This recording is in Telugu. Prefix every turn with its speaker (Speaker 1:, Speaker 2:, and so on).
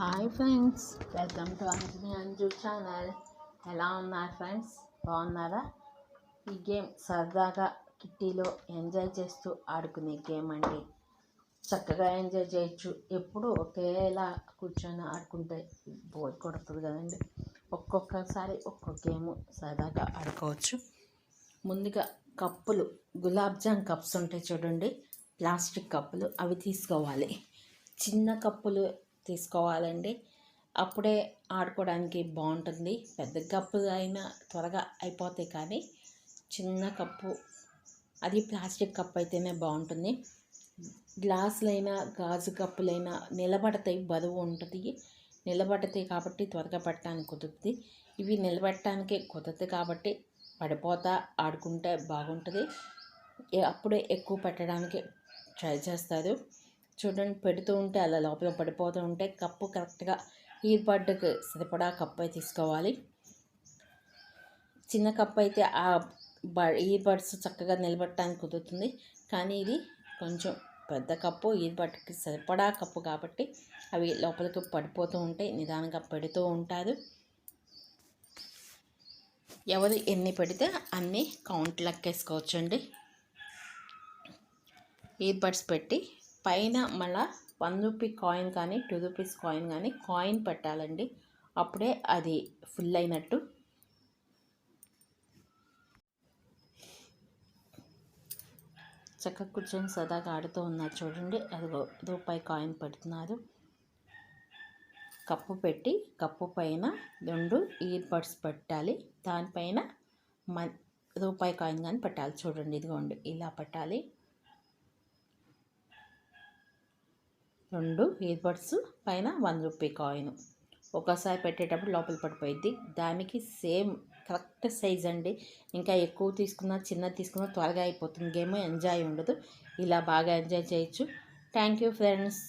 Speaker 1: Hi friends welcome to Anjani Anju channel ఎలా ఉన్నారు ఫ్రెండ్స్ బాగున్నారా? ఈ గేమ్ సరదాగా కిట్టీలో ఎంజాయ్ చేస్తూ ఆడుకునే గేమ్ అండి. చక్కగా ఎంజాయ్ చేయొచ్చు. ఎప్పుడు ఒకేలా కూర్చొని ఆడుకుంటే బోర్ కొడుతుంది కదండి. ఒక్కొక్కసారి ఒక్కొక్క గేమ్ సరదాగా ఆడుకోవచ్చు. ముందుగా కప్పులు గులాబ్ జామ్ కప్స్ ఉంటాయి చూడండి. ప్లాస్టిక్ కప్పులు అవి తీసుకోవాలి. చిన్న కప్పులు తీసుకోవాలండి. అప్పుడే ఆడుకోవడానికి బాగుంటుంది. పెద్ద కప్పు అయినా త్వరగా అయిపోతాయి కానీ చిన్న కప్పు అది ప్లాస్టిక్ కప్ అయితేనే బాగుంటుంది. గ్లాసులైనా గాజు కప్పులైనా నిలబడతాయి బరువు ఉంటుంది. నిలబడతాయి కాబట్టి త్వరగా పెట్టడానికి కుదురుతుంది. ఇవి నిలబెట్టడానికి కుదరదు కాబట్టి పడిపోతా ఆడుకుంటే బాగుంటుంది. అప్పుడే ఎక్కువ పెట్టడానికి ట్రై చేస్తారు. చూడండి పెడుతూ ఉంటే అలా లోపల పడిపోతూ ఉంటే కప్పు కరెక్ట్గా ఇయర్ బడ్కి సరిపడా కప్పు అయితే తీసుకోవాలి. చిన్న కప్పు అయితే ఆ బ ఇయర్ బడ్స్ చక్కగా నిలబెట్టడానికి కుదురుతుంది. కానీ ఇది కొంచెం పెద్ద కప్పు ఇయర్ బడ్కి సరిపడా కప్పు కాబట్టి అవి లోపలికి పడిపోతూ ఉంటాయి నిదానంగా పెడుతూ ఉంటారు. ఎవరు ఎన్ని పెడితే అన్ని కౌంట్ లెక్కేసుకోవచ్చండి. ఇయర్ బడ్స్ పెట్టి పైన మళ్ళా వన్ రూపీ కాయిన్ కానీ టూ రూపీస్ కాయిన్ కానీ కాయిన్ పెట్టాలండి. అప్పుడే అది ఫుల్ అయినట్టు. చక్కగా కూర్చొని సదాగా ఆడుతూ ఉన్నారు చూడండి. అదిగో రూపాయి కాయిన్ పెడుతున్నారు. కప్పు పెట్టి కప్పు పైన రెండు ఇయర్ బడ్స్ పెట్టాలి. దానిపైన మ రూపాయి కాయిన్ కానీ పెట్టాలి. చూడండి ఇదిగోండి ఇలా పెట్టాలి. రెండు ఇయర్ బడ్స్ పైన వన్ రూపీ కాయిన్ ఒకసారి పెట్టేటప్పుడు లోపల పడిపోయింది దానికి సేమ్ కరెక్ట్ సైజ్ అండి. ఇంకా ఎక్కువ తీసుకున్నా చిన్నది తీసుకున్నా త్వరగా అయిపోతుంది. గేమ్ ఎంజాయ్ ఉండదు. ఇలా బాగా ఎంజాయ్ చేయొచ్చు. Thank you friends